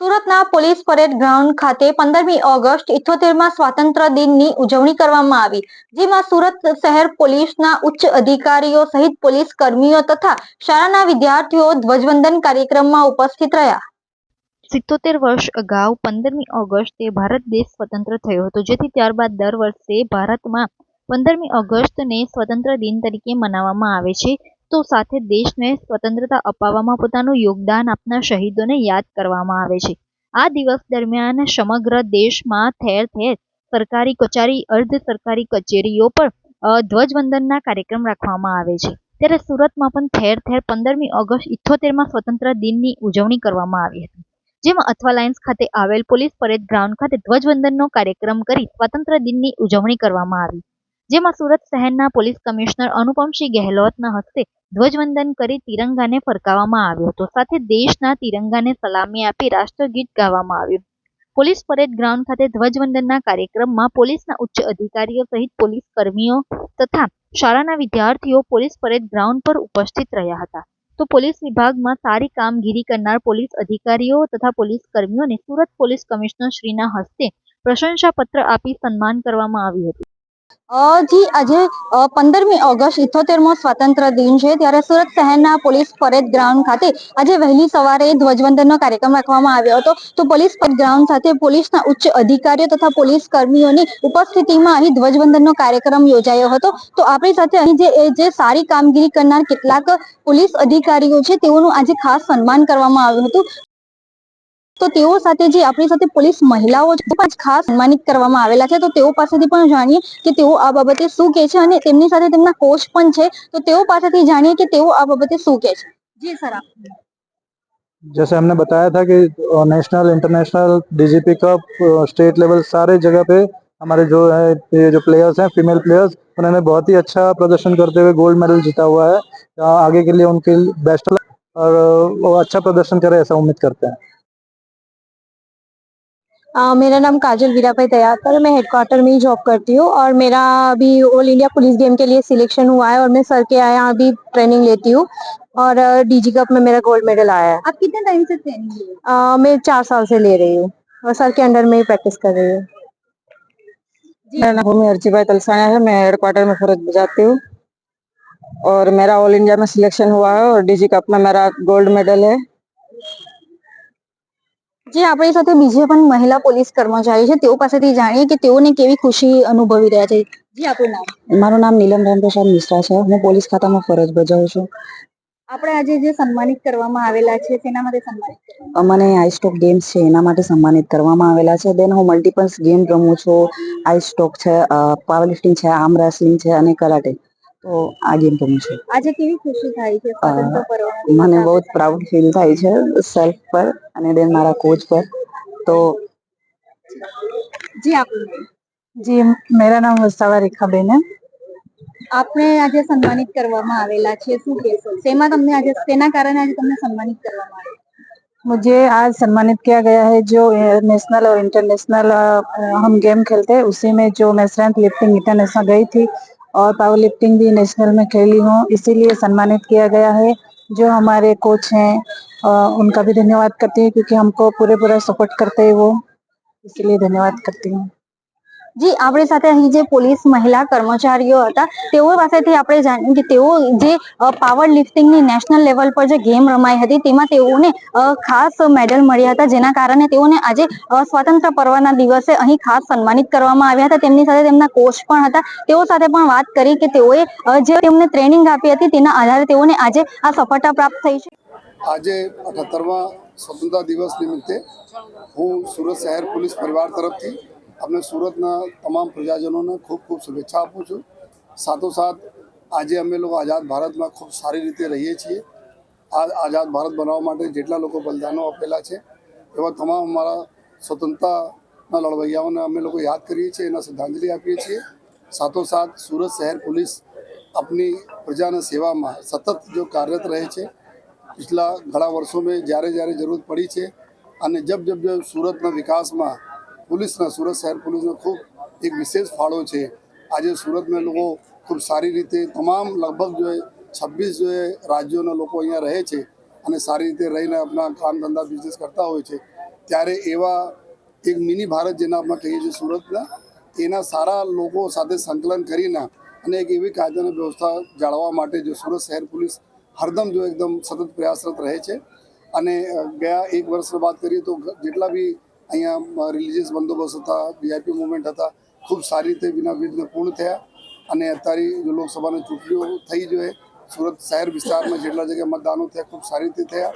સુરતના police parade ground ખાતે પંદરમી ઓગસ્ટ ઇથોતેરમાં સ્વાતંત્ર્ય દિનની ઉજવણી કરવામાં આવી, જેમાં સુરત શહેર પોલીસના ઉચ્ચ અધિકારીઓ સહિત પોલીસ કર્મીઓ તથા શાળાના વિદ્યાર્થીઓ ધ્વજવંદન કાર્યક્રમમાં ઉપસ્થિત રહ્યા. સિત્તોતેર વર્ષ અગાઉ પંદરમી ઓગસ્ટે ભારત દેશ સ્વતંત્ર થયો હતો, જેથી ત્યારબાદ દર વર્ષે ભારતમાં પંદરમી ઓગસ્ટને સ્વતંત્ર દિન તરીકે મનાવવામાં આવે છે. તો સાથે દેશને સ્વતંત્રતા અપાવવામાં પોતાનું યોગદાન આપનાર શહીદોને યાદ કરવામાં આવે છે. આ દિવસ દરમિયાન સમગ્ર દેશમાં ઠેર ઠેર સરકારી કચેરી, અર્ધ સરકારી કચેરીઓ પર ધ્વજવંદનના કાર્યક્રમ રાખવામાં આવે છે. ત્યારે સુરતમાં પણ ઠેર ઠેર પંદરમી ઓગસ્ટ ઇઠ્ઠોતેરમાં સ્વતંત્ર દિનની ઉજવણી કરવામાં આવી હતી. જેમાં અથવા લાઇન્સ ખાતે આવેલ પોલીસ પરેડ ગ્રાઉન્ડ ખાતે ધ્વજવંદનનો કાર્યક્રમ કરી સ્વાતંત્ર્ય દિનની ઉજવણી કરવામાં આવી. જેમાં સુરત શહેરના પોલીસ કમિશનર અનુપમસિંહ ગેહલોતના હસ્તે ધ્વજવંદન કરી તિરંગાને ફરકાવવામાં આવ્યો હતો. સાથે દેશના તિરંગાને સલામી આપી રાષ્ટ્રગીત ગાવામાં આવ્યું. પોલીસ પરેડ ગ્રાઉન્ડ ખાતે ધ્વજવંદનના કાર્યક્રમમાં પોલીસના ઉચ્ચ અધિકારીઓ સહિત પોલીસ કર્મીઓ તથા શાળાના વિદ્યાર્થીઓ પોલીસ પરેડ ગ્રાઉન્ડ પર ઉપસ્થિત રહ્યા હતા. તો પોલીસ વિભાગમાં સારી કામગીરી કરનાર પોલીસ અધિકારીઓ તથા પોલીસ કર્મીઓને સુરત પોલીસ કમિશનર શ્રીના હસ્તે પ્રશંસાપત્ર આપી સન્માન કરવામાં આવ્યું હતું. જી, આજે પંદરમી ઓગસ્ટ ઇથોતેરમો સ્વાતંત્ર્ય દિન છે, ત્યારે સુરત શહેરના પોલીસ પરેડ ગ્રાઉન્ડ ખાતે આજે વહેલી સવારે ધ્વજવંદનનો કાર્યક્રમ રાખવામાં આવ્યો હતો. તો પોલીસ પરેડ ગ્રાઉન્ડ સાથે પોલીસના ઉચ્ચ અધિકારીઓ તથા પોલીસ કર્મીઓની ઉપસ્થિતિમાં અહીં ધ્વજવંદનનો કાર્યક્રમ યોજાયો હતો. તો આપણી સાથે અહીં જે જે સારી કામગીરી કરનાર કેટલાક પોલીસ અધિકારીઓ છે, તેઓનું આજે ખાસ સન્માન કરવામાં આવ્યું હતું. તો તેઓ સાથે જે આપણી સાથે પોલીસ મહિલાઓ છે, તે પણ ખાસ સન્માનિત કરવામાં આવેલા છે તો તેઓ પાસેથી પણ જાણીએ કે તેઓ આ બાબતે શું કહે છે અને તેમની સાથે તેમના કોચ પણ છે તો તેઓ પાસેથી જાણીએ કે તેઓ આ બાબતે શું કહે છે જી સર આપ जैसे हमने बताया था कि national international DGP cup state level सारे जगह पे हमारे जो है ये जो प्लेयर्स हैं फीमेल प्लेयर्स उन्होंने बहुत ही अच्छा प्रदर्शन करते हुए गोल्ड मेडल जीता हुआ है अ, आगे के लिए उनके बेस्ट और वो अच्छा प्रदर्शन करे ऐसा उम्मीद करते हैं अ, मेरा नाम काजल वीराभाई तैयारकर मैं हेडक्वार्टर में ही जॉब करती हूँ और मेरा अभी ऑल इंडिया पुलिस गेम के लिए सिलेक्शन हुआ है और मैं सर के यहाँ अभी ट्रेनिंग लेती हूँ और डीजी कप में मेरा गोल्ड मेडल आया है। आप कितने टाइम से ट्रेनिंग ले रहे मैं चार साल से ले रही हूँ और सर के अंडर में ही प्रैक्टिस कर रही हूँ। मेरा नाम भूमि अर्चिबाई तलसाना है मैं हेडक्वार्टर में फ़र्ज़ बजाती हूँ और मेरा ऑल इंडिया में सिलेक्शन हुआ है और डीजी कप में मेरा गोल्ड मेडल है। જે આપણી સાથે બીજે પણ મહિલા પોલીસ કર્મચારી છે તેઓ પાસેથી જાણીએ કે તેઓને કેવી ખુશી અનુભવી રહ્યા છે. જી આપણું નામ. મારું નામ નીલમ રામપ્રસાદ મિશ્રા છે. હું પોલીસ ખાતામાં ફરજ બજાવું છું. આપણે આજે જે સન્માનિત કરવામાં આવેલા છે તેના માટે સન્માનિત કરવામાં મને આઈ સ્ટોક ગેમ્સ છે એના માટે સન્માનિત કરવામાં આવેલા છે. દેન હું મલ્ટીપલ્સ ગેમ રમું છું. આઈ સ્ટોક છે પાવર લિફ્ટિંગ છે આર્મ રેસલિંગ છે અને કરાટે. તો આ ગેમ રમું છું આજે કેવી ખુશી થાય છે સ્વતંત્ર પર્વ મને બહુ જ પ્રાઉડ ફીલ થાય છે સેલ્ફ પર અને દેન મારા કોચ પર તો જી આપણું નામ जी मेरा नाम वस्तावा रेखाबेन है આપને આજે સન્માનિત કરવામાં આવેલા છે શું કહેશો શેમાં તમને આજે તેના કારણે આજે તમને સન્માનિત કરવામાં આવ્યા मुझे आज सम्मानित किया गया है जो नेशनल और इंटरनेशनल हम गेम खेलते हैं उसी में जो मैं स्ट्रेंथ लिफ्टिंग इंटरनेशनल गई थी और पावर लिफ्टिंग भी नेशनल में खेली हूँ। इसीलिए सम्मानित किया गया है। जो हमारे कोच हैं उनका भी धन्यवाद करती हूँ, क्योंकि हमको पूरे पूरा सपोर्ट करते हैं वो। इसीलिए धन्यवाद करती हूँ। જી, આપણી સાથે અહીં જે પોલીસ મહિલા કર્મચારીઓ હતા, તેઓ પાસેથી આપણે જાણ્યું કે તેઓ જે પાવર લિફ્ટિંગની નેશનલ લેવલ પર જે ગેમ રમાઈ હતી, તેમાં તેઓને ખાસ મેડલ મળ્યા હતા, જેના કારણે તેઓને આજે સ્વતંત્ર પર્વના દિવસે અહીં ખાસ સન્માનિત કરવામાં આવ્યા હતા. તેમની સાથે તેમના કોચ પણ હતા. તેઓ સાથે પણ વાત કરી કે તેઓએ જે તેમને ટ્રેનિંગ આપી હતી, તેના આધારે તેઓને આજે આ સફળતા પ્રાપ્ત થઈ છે. આજે અઠ્ઠાત્તરમા સ્વતંત્રતા દિવસ નિમિત્તે હું સુરત શહેર પોલીસ પરિવાર તરફથી અમે સુરતના તમામ પ્રજાજનોને ખૂબ ખૂબ શુભેચ્છા આપું છું. સાથોસાથ આજે અમે લોકો આઝાદ ભારતમાં ખૂબ સારી રીતે રહીએ છીએ. આ આઝાદ ભારત બનાવવા માટે જેટલા લોકો બલિદાનો આપેલા છે, એવા તમામ અમારા સ્વતંત્રતાના લડવૈયાઓને અમે લોકો યાદ કરીએ છીએ, એના શ્રદ્ધાંજલિ આપીએ છીએ. સાથોસાથ સુરત શહેર પોલીસ આપની પ્રજાના સેવામાં સતત જો કાર્યરત રહે છે, પિછલા ઘણા વર્ષો મેં જ્યારે જ્યારે જરૂર પડી છે અને જબ જબ જબ સુરતના વિકાસમાં પોલીસના, સુરત શહેર પોલીસનો ખૂબ એક વિશેષ ફાળો છે. આજે સુરતના લોકો ખૂબ સારી રીતે તમામ લગભગ જો છવ્વીસ જો રાજ્યોના લોકો અહીંયા રહે છે અને સારી રીતે રહીને આપણા કામ ધંધા બિઝનેસ કરતા હોય છે, ત્યારે એવા એક મિની ભારત જેના આપણે કહીએ છીએ સુરતના, એના સારા લોકો સાથે સંકલન કરીને અને એક એવી કાયદાની વ્યવસ્થા જાળવવા માટે જો સુરત શહેર પોલીસ હરદમ જો એકદમ સતત પ્રયાસરત રહે છે. અને ગયા એક વર્ષની વાત કરીએ તો જેટલા બી અહીંયા રિલિજિયસ બંદોબસ્ત હતા વીઆઈપી મુવમેન્ટ હતા, ખૂબ સારી રીતે વિના વિઘ્ન પૂર્ણ થયા. અને અત્યારે જો લોકસભાની ચૂંટણીઓ થઈ જોઈએ, સુરત શહેર વિસ્તારમાં જેટલા જગ્યાએ મતદાનો થયા, ખૂબ સારી રીતે થયા.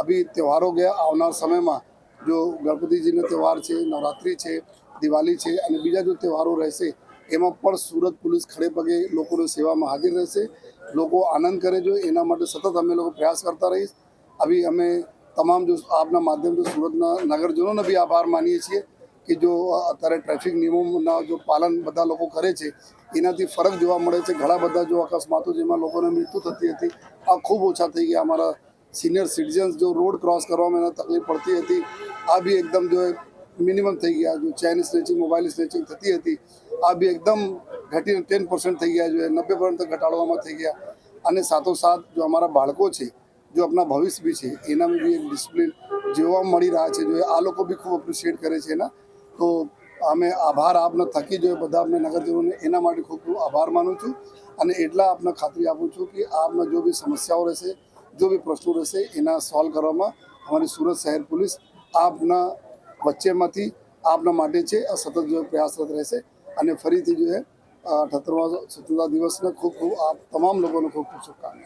અભી તહેવારો ગયા. આવનાર સમયમાં જો ગણપતિજીનો તહેવાર છે, નવરાત્રિ છે, દિવાળી છે અને બીજા જો તહેવારો રહેશે, એમાં પણ સુરત પોલીસ ખડે પગે લોકોની સેવામાં હાજર રહેશે. લોકો આનંદ કરે જો, એના માટે સતત અમે લોકો પ્રયાસ કરતા રહીશ. અભી અમે તમામ જો આપના માધ્યમથી સુરતના નગરજનોને બી આભાર માનીએ છીએ કે જો અત્યારે ટ્રાફિક નિયમોના જો પાલન બધા લોકો કરે છે, એનાથી ફરક જોવા મળે છે. ઘણા બધા જો અકસ્માતો જેમાં લોકોને મૃત્યુ થતી હતી, આ ખૂબ ઓછા થઈ ગયા. અમારા સિનિયર સિટીઝન્સ જો રોડ ક્રોસ કરવામાં એને તકલીફ પડતી હતી, આ બી એકદમ જો મિનિમમ થઈ ગયા. જો ચેન સ્નેચિંગ, મોબાઈલ સ્નેચિંગ થતી હતી, આ બી એકદમ ઘટીને ટેન પર્સન્ટ થઈ ગયા. જો નબ્બે પર્સન્ટ ઘટાડવામાં થઈ ગયા. અને સાથોસાથ જો અમારા બાળકો છે જો આપણા ભવિષ્ય બી છે એનામાં બી એક ડિસિપ્લિન જોવા મળી રહ્યા છે, જો આ લોકો બી ખૂબ એપ્રિશિએટ કરે છે એના. તો અમે આભાર આપને થકી જોઈએ બધા અમને નગરજનોને એના માટે ખૂબ ખૂબ આભાર માનું છું અને એટલા આપને ખાતરી આપું છું કે આપના જો બી સમસ્યાઓ રહેશે, જો બી પ્રશ્નો રહેશે, એના સોલ્વ કરવામાં અમારી સુરત શહેર પોલીસ આપના વચ્ચેમાંથી આપના માટે છે, આ સતત જો પ્રયાસરત રહેશે અને ફરીથી જો એ અઠ્ઠાત્તરમા સ્વતંત્રતા દિવસને ખૂબ ખૂબ આપ તમામ લોકોને ખૂબ ખૂબ શુભકામનાઓ